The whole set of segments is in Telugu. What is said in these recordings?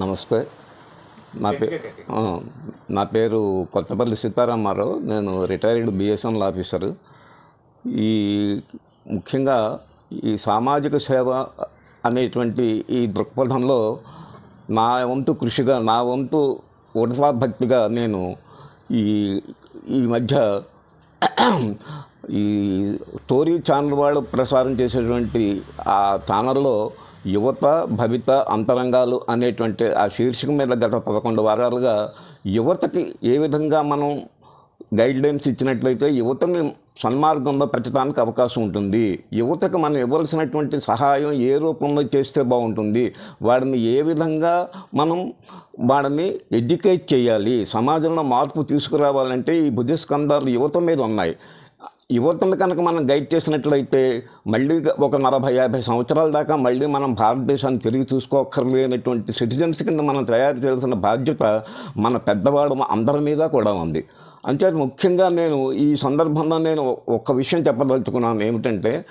నమస్తే. నా పే నా పేరు కొత్తపల్లి సీతారామారావు. నేను రిటైర్డ్ బిఎస్ఎన్ఎల్ ఆఫీసరు. ఈ ముఖ్యంగా ఈ సామాజిక సేవ అనేటువంటి ఈ దృక్పథంలో నా వంతు కృషిగా నా వంతు భక్తిగా నేను ఈ ఈ మధ్య ఈ స్టోరీ ఛానల్ వాళ్ళు ప్రసారం చేసేటువంటి ఆ ఛానల్లో యువత భవిత అంతరంగాలు అనేటువంటి ఆ శీర్షిక మీద గత పదకొండు వారాలుగా యువతకి ఏ విధంగా మనం గైడ్లైన్స్ ఇచ్చినట్లయితే యువతని సన్మార్గంలో పెట్టడానికి అవకాశం ఉంటుంది. యువతకు మనం ఇవ్వాల్సినటువంటి సహాయం ఏ రూపంలో చేస్తే బాగుంటుంది? వాడిని ఏ విధంగా మనం వాడిని ఎడ్యుకేట్ చేయాలి? సమాజంలో మార్పు తీసుకురావాలంటే ఈ బుద్ధిస్కంధాలు యువత మీద ఉన్నాయి. యువతను కనుక మనం గైడ్ చేసినట్లయితే మళ్ళీ ఒక నలభై యాభై సంవత్సరాల దాకా మళ్ళీ మనం భారతదేశాన్ని తిరిగి చూసుకోకర్లేనటువంటి సిటిజన్స్ కింద మనం తయారు చేయాల్సిన బాధ్యత మన పెద్దవాడు అందరి మీద కూడా ఉంది. అంతే ముఖ్యంగా నేను ఈ సందర్భంలో నేను ఒక్క విషయం చెప్పదలుచుకున్నాను ఏమిటంటే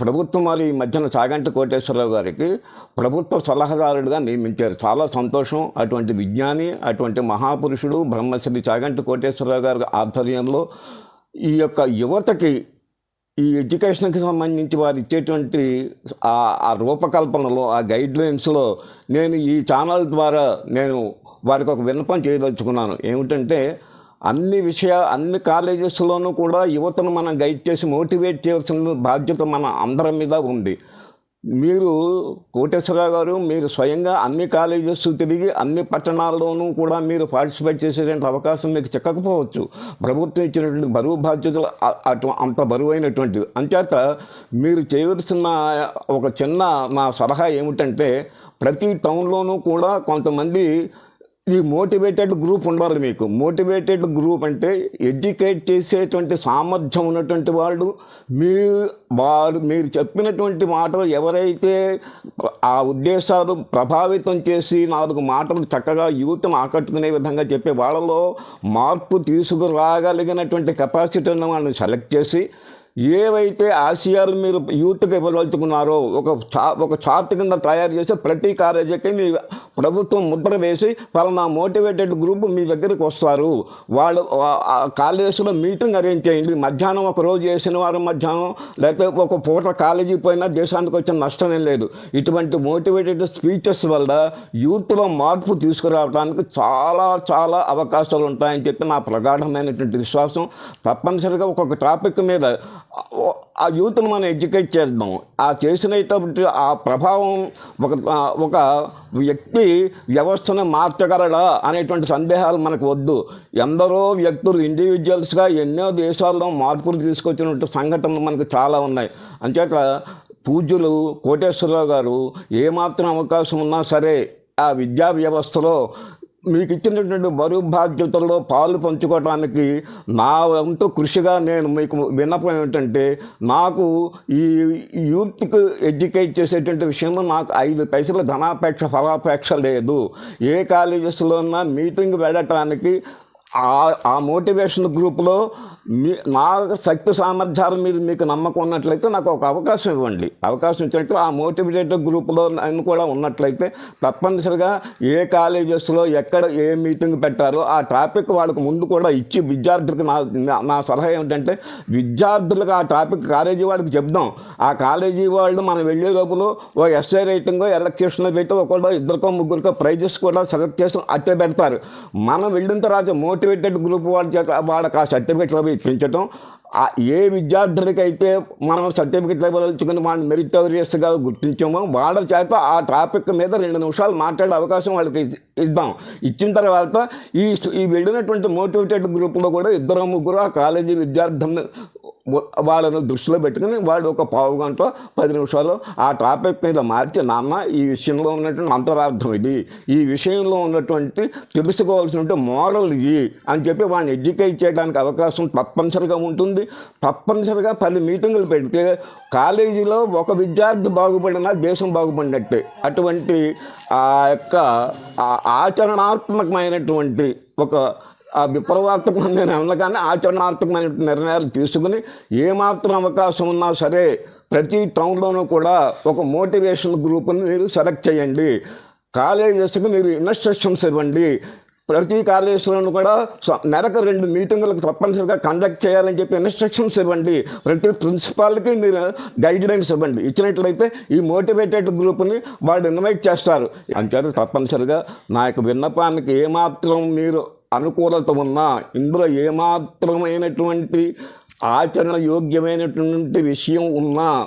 ప్రభుత్వం వారి ఈ మధ్యన చాగంటి కోటేశ్వరరావు గారికి ప్రభుత్వ సలహాదారుడిగా నియమించారు. చాలా సంతోషం. అటువంటి విజ్ఞాని అటువంటి మహాపురుషుడు బ్రహ్మశ్రీ చాగంటి కోటేశ్వరరావు గారి ఆధ్వర్యంలో ఈ యొక్క యువతకి ఈ ఎడ్యుకేషన్కి సంబంధించి వారు ఇచ్చేటువంటి ఆ ఆ రూపకల్పనలో ఆ గైడ్లైన్స్లో నేను ఈ ఛానల్ ద్వారా నేను వారికి ఒక విన్నపం చేయదలుచుకున్నాను. ఏమిటంటే అన్ని విషయ అన్ని కాలేజెస్లోనూ కూడా యువతను మనం గైడ్ చేసి మోటివేట్ చేయాల్సిన బాధ్యత మన అందరి మీద ఉంది. మీరు కోటేశ్వరరావు గారు మీరు స్వయంగా అన్ని కాలేజెస్ తిరిగి అన్ని పట్టణాల్లోనూ కూడా మీరు పార్టిసిపేట్ చేసేటువంటి అవకాశం మీకు చిక్కకపోవచ్చు. ప్రభుత్వం ఇచ్చినటువంటి బరువు బాధ్యతలు అటు అంత బరువైనటువంటి అంచేత మీరు చేయవలసిన ఒక చిన్న మా సలహా ఏమిటంటే ప్రతి టౌన్లోనూ కూడా కొంతమంది ఈ మోటివేటెడ్ గ్రూప్ ఉండాలి మీకు. మోటివేటెడ్ గ్రూప్ అంటే ఎడ్యుకేట్ చేసేటువంటి సామర్థ్యం ఉన్నటువంటి వాళ్ళు మీ వారు మీరు చెప్పినటువంటి మాటలు ఎవరైతే ఆ ఉద్దేశాలు ప్రభావితం చేసి నాలుగు మాటలు చక్కగా యూత్ను ఆకట్టుకునే విధంగా చెప్పే వాళ్ళలో మార్పు తీసుకురాగలిగినటువంటి కెపాసిటీని వాళ్ళని సెలెక్ట్ చేసి ఏవైతే ఆశయాలు మీరు యూత్కి ఇవ్వదలుచుకున్నారో ఒక చా ఒక చార్ట్ కింద తయారు చేసి ప్రతి కాలేజీకి మీ ప్రభుత్వం ముద్ర వేసి పలానా మోటివేటెడ్ గ్రూప్ మీ దగ్గరికి వస్తారు. వాళ్ళు కాలేజీలో మీటింగ్ అరేంజ్ చేయండి. మధ్యాహ్నం ఒక రోజు చేసిన వారం మధ్యాహ్నం లేకపోతే ఒక పూట కాలేజీ పోయినా దేశానికి వచ్చిన నష్టమే లేదు. ఇటువంటి మోటివేటెడ్ స్పీచెస్ వల్ల యూత్లో మార్పు తీసుకురావడానికి చాలా చాలా అవకాశాలు ఉంటాయని చెప్పి నా ప్రగాఢమైనటువంటి విశ్వాసం. తప్పనిసరిగా ఒక్కొక్క టాపిక్ మీద ఆ యూత్ను మనం ఎడ్యుకేట్ చేద్దాం. ఆ చేసినటువంటి ఆ ప్రభావం ఒక ఒక వ్యక్తి వ్యవస్థను మార్చగలడా అనేటువంటి సందేహాలు మనకు వద్దు. ఎందరో వ్యక్తులు ఇండివిజువల్స్గా ఎన్నో దేశాల్లో మార్పులు తీసుకొచ్చినటువంటి సంఘటనలు మనకు చాలా ఉన్నాయి. అంచేత పూజ్యులు కోటేశ్వరరావు గారు ఏమాత్రం అవకాశం ఉన్నా సరే ఆ విద్యా వ్యవస్థలో మీకు ఇచ్చినటువంటి బరువు బాధ్యతల్లో పాలు పంచుకోవడానికి నా వంతు కృషిగా నేను మీకు విన్నపం ఏమిటంటే నాకు ఈ యూత్కి ఎడ్యుకేట్ చేసేటువంటి విషయంలో నాకు ఐదు పైసల ధనాపేక్ష ఫలాపేక్ష లేదు. ఏ కాలేజెస్లో ఉన్నా మీటింగ్ వెళ్ళటానికి ఆ ఆ మోటివేషన్ గ్రూప్లో మీ నా శక్తి సామర్థ్యాల మీద మీకు నమ్మకం ఉన్నట్లయితే నాకు ఒక అవకాశం ఇవ్వండి. అవకాశం ఇచ్చినట్టు ఆ మోటివేటెడ్ గ్రూప్లో నేను కూడా ఉన్నట్లయితే తప్పనిసరిగా ఏ కాలేజెస్లో ఎక్కడ ఏ మీటింగ్ పెట్టారో ఆ టాపిక్ వాళ్ళకు ముందు కూడా ఇచ్చి విద్యార్థులకు నా నా- సలహా ఏమిటంటే విద్యార్థులకు ఆ టాపిక్ కాలేజీ వాళ్ళకి చెప్దాం. ఆ కాలేజీ వాళ్ళు మనం వెళ్ళే లోపల ఓ ఎస్ఐ రైటింగ్ ఎలక్ట్రిషన్లో పెట్టి ఒకళ్ళు ఇద్దరికో ముగ్గురికో ప్రైజెస్ కూడా సెలెక్ట్ చేసి అట్టే పెడతారు మనం వెళ్ళిన తర్వాత మో మోటివేటెడ్ గ్రూప్ వాళ్ళ చేత వాళ్ళకి ఆ సర్టిఫికెట్లు అవి ఇప్పించటం ఆ ఏ విద్యార్థులకైతే మనం సర్టిఫికెట్లు ఇవ్వదలుచుకుని వాళ్ళని మెరిటోరియస్గా గుర్తించామో వాళ్ళ చేత ఆ టాపిక్ మీద రెండు నిమిషాలు మాట్లాడే అవకాశం వాళ్ళకి ఇద్దాం. ఇచ్చిన తర్వాత ఈ ఈ వెళ్ళినటువంటి మోటివేటెడ్ గ్రూప్లో కూడా ఇద్దరు ముగ్గురు ఆ కాలేజీ విద్యార్థులను వాళ్ళను దృష్టిలో పెట్టుకుని వాళ్ళు ఒక పావు గంట పది నిమిషాలు ఆ టాపిక్ మీద మార్చి నాన్న ఈ విషయంలో ఉన్నటువంటి అంతరార్థం ఇది. ఈ విషయంలో ఉన్నటువంటి తెలుసుకోవాల్సినటువంటి మోడల్ ఇది అని చెప్పి వాళ్ళని ఎడ్యుకేట్ చేయడానికి అవకాశం తప్పనిసరిగా ఉంటుంది. తప్పనిసరిగా పది మీటింగులు పెడితే కాలేజీలో ఒక విద్యార్థి బాగుపడినా దేశం బాగుపడినట్టే. అటువంటి ఆ యొక్క ఆచరణాత్మకమైనటువంటి ఒక ఆ విప్లవాత్మకమైన నేను కానీ ఆచరణాత్మకమైన నిర్ణయాలు తీసుకుని ఏమాత్రం అవకాశం ఉన్నా సరే ప్రతి టౌన్లోనూ కూడా ఒక మోటివేషన్ గ్రూప్ని మీరు సెలెక్ట్ చేయండి. కాలేజెస్కి మీరు ఇన్స్ట్రక్షన్స్ ఇవ్వండి. ప్రతి కాలేజీలోనూ కూడా స- నెలకు రెండు మీటింగులకు తప్పనిసరిగా కండక్ట్ చేయాలని చెప్పి ఇన్స్ట్రక్షన్స్ ఇవ్వండి. ప్రతి ప్రిన్సిపాల్కి మీరు గైడ్లైన్స్ ఇవ్వండి. ఇచ్చినట్లయితే ఈ మోటివేటెడ్ గ్రూప్ని వాళ్ళు ఇన్వైట్ చేస్తారు. అంతే తప్పనిసరిగా నా యొక్క విన్నపానికి ఏమాత్రం మీరు అనుకూలత ఉన్నా ఇందులో ఏమాత్రమైనటువంటి ఆచరణ యోగ్యమైనటువంటి విషయం ఉన్నా